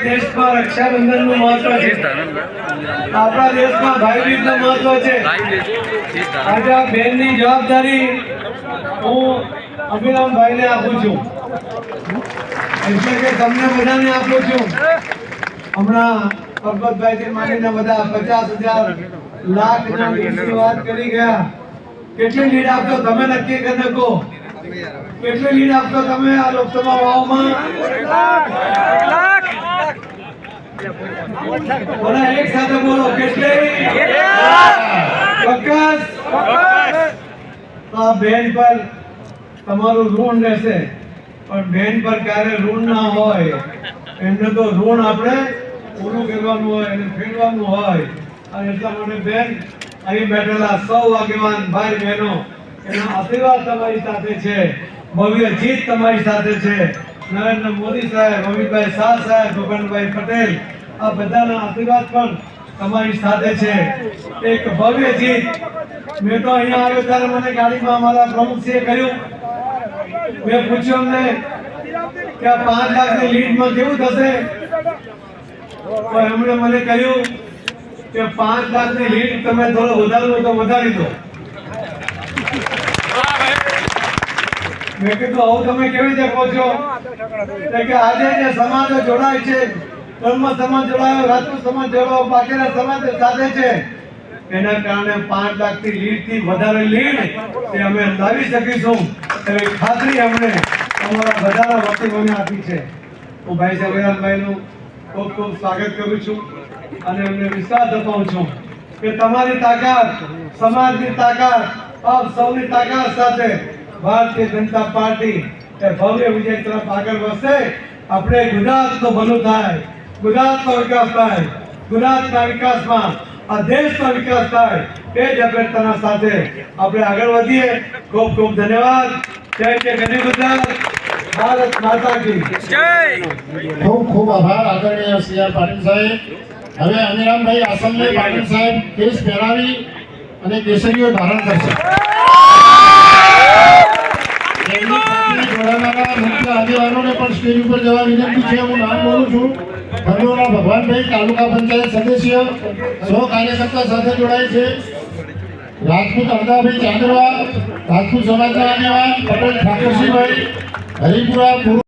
દેશમાં રક્ષાબંધન મહત્વ છે. આપણા દેશમાં ભાઈ બીજનું મહત્વ છે. આજે આ બેનની જવાબદારી હું અભિરામભાઈ ને આપું છું. કે તમને બધાને આપું છું. હમણાં પરબતભાઈ થી માંડીને બધા પચાસ હજાર લાખ વાત કરી ગયા. કેટલી લીડ તમે નક્કી કરી નાખો. કેટલી લીડ તમે આ લોકસભા વાવમાં? બોલો એક સાથે બોલો કેટલી? ચોક્કસ આ બેન પર તમારું ઋણ રહેશે. પણ બેન પર ક્યારે ઋણ ના હોય એમને તો ઋણ આપણે પૂરું કરવાનું હોય એને ફેરવાનું હોય. અને એટલા માટે બેન અહીં બેઠેલા સૌ આગેવાન ભાઈ બહેનો એના આશીર્વાદ તમારી સાથે છે. ભવ્ય જીત તમારી સાથે છે. નરેન્દ્ર મોદી સાહેબ, અમિતભાઈ શાહ સાહેબ ભૂપેન્દ્રભાઈ પટેલ, આ બધાના આશીર્વાદ પણ તમારી સાથે છે. એક ભવ્ય જીત. મેં તો અહીંયા આવ્યો ત્યારે મને ગાડીમાં અમારા પ્રમુખસિંહે કહ્યું, મેં પૂછ્યું અમને કે આ પાંચ લાખની લીડમાં કેવું થશે? એમણે મને કહ્યું કે પાંચ લાખની લીડ તમે થોડો વધારવું તો વધારી દો. મેં કીધું, આવું તમે કેવી રીતે તો કે આજે જે સમાજો જોડાય છે સમાજ જોડાયો એના કારણે પાંચ લીડથી વધારે લીડ એ અમે લાવી શકીશું. ખાતરી અમને અમારા બધાના આપી છે. હું ભાઈ સગીરાભાઈનું ખૂબ ખૂબ સ્વાગત કરું છું અને એમને વિશ્વાસ અપાવું છું કે તમારી તાકાત, સમાજની તાકાત, આપ સૌની તાકાત સાથે ભારતીય જનતા પાર્ટી એ ભવ્ય વિજય તરફ આગળ વધશે. આપણે ગુજરાતનો ભલું થાય. ગુજરાતનો વિકાસ થાય. ગુજરાતના વિકાસમાં આ દેશનો વિકાસ થાય. એ જ અભ્યર્થના સાથે આપણે આગળ વધીએ. ખૂબ ખૂબ ધન્યવાદ. જય જય ગરી ગુજરાત. ભારત માતા કી. ખૂબ ખૂબ આભાર આદરણીય સી. આર. પાટીલ સાહેબ. હવે અમીરામભાઈ આસમને પાટીલ સાહેબ કેસ પહેરાવી અને કેસરીઓ ધારણ કરશે તેમની સાથે જોડાનારા મુખ્ય સ્ટેજ ઉપર જવા વિનંતી છે. હું નામ બોલું છું. ભગોના ભગવાનભાઈ, તાલુકા પંચાયત સદસ્ય સો કાર્યકર્તા સાથે જોડાય છે. રાજપૂત અમદાભાઈ ચાંદરવા, રાજપૂત સમાજના આગેવાન પટેલ ઠાકોરસિંહભાઈ, હરિપુરા